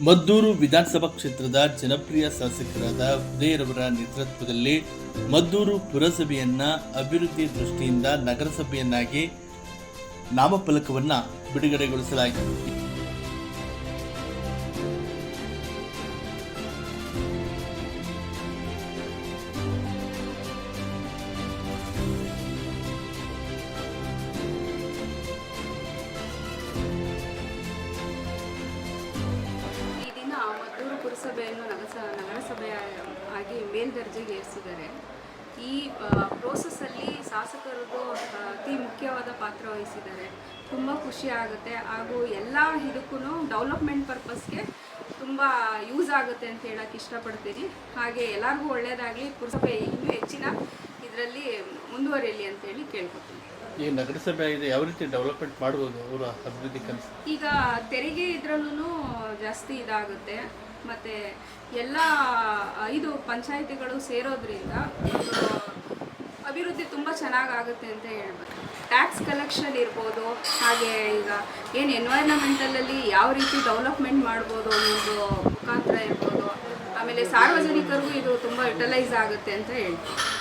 ಮದ್ದೂರು ವಿಧಾನಸಭಾ ಕ್ಷೇತ್ರದ ಜನಪ್ರಿಯ ಶಾಸಕರಾದ ಉದಯರವರ ನೇತೃತ್ವದಲ್ಲಿ ಮದ್ದೂರು ಪುರಸಭೆಯನ್ನ ಅಭಿವೃದ್ಧಿ ದೃಷ್ಟಿಯಿಂದ ನಗರಸಭೆಯನ್ನಾಗಿ ನಾಮಫಲಕವನ್ನು ಬಿಡುಗಡೆಗೊಳಿಸಲಾಯಿತು ಮದ್ದೂರು ಪುರಸಭೆಯನ್ನು ನಗರಸ, ನಗರಸಭೆ ಆಗಿ ಮೇಲ್ದರ್ಜೆಗೆ ಏರಿಸಿದ್ದಾರೆ. ಈ ಪ್ರೋಸೆಸ್ಸಲ್ಲಿ ಶಾಸಕರದ್ದು ಅತಿ ಮುಖ್ಯವಾದ ಪಾತ್ರ ವಹಿಸಿದ್ದಾರೆ. ತುಂಬ ಖುಷಿ ಆಗುತ್ತೆ. ಹಾಗೂ ಎಲ್ಲ ಇದಕ್ಕೂ ಡೆವಲಪ್ಮೆಂಟ್ ಪರ್ಪಸ್ಗೆ ತುಂಬ ಯೂಸ್ ಆಗುತ್ತೆ ಅಂತ ಹೇಳಕ್ಕೆ ಇಷ್ಟಪಡ್ತೀನಿ. ಹಾಗೆ ಎಲ್ಲರಿಗೂ ಒಳ್ಳೆಯದಾಗಲಿ ಪುರಸಭೆ ಇನ್ನೂ ಹೆಚ್ಚಿನ ಇದರಲ್ಲಿ ಮುಂದುವರಿಯಲಿ ಅಂತೇಳಿ ಕೇಳ್ಕೊತೀನಿ. ಈ ನಗರಸಭೆ ಇದೆ ಯಾವ ರೀತಿ ಡೆವಲಪ್ಮೆಂಟ್ ಮಾಡ್ಬೋದು ಅವರ ಅಭಿವೃದ್ಧಿ ಕನಸು ಈಗ ತೆರಿಗೆ ಇದರಲ್ಲೂ ಜಾಸ್ತಿ ಇದಾಗುತ್ತೆ. ಮತ್ತು ಎಲ್ಲ ಐದು ಪಂಚಾಯಿತಿಗಳು ಸೇರೋದ್ರಿಂದ ಅಭಿವೃದ್ಧಿ ತುಂಬ ಚೆನ್ನಾಗಾಗುತ್ತೆ ಅಂತ ಹೇಳ್ಬೋದು. ಟ್ಯಾಕ್ಸ್ ಕಲೆಕ್ಷನ್ ಇರ್ಬೋದು ಹಾಗೆ ಈಗ ಏನು ಎನ್ವೈರ್ನಮೆಂಟಲಲ್ಲಿ ಯಾವ ರೀತಿ ಡೆವಲಪ್ಮೆಂಟ್ ಮಾಡ್ಬೋದು ಅನ್ನೋದು ಮುಖಾಂತರ ಇರ್ಬೋದು. ಆಮೇಲೆ ಸಾರ್ವಜನಿಕರಿಗೂ ಇದು ತುಂಬ ಯುಟಿಲೈಸ್ ಆಗುತ್ತೆ ಅಂತ ಹೇಳ್ಬೋದು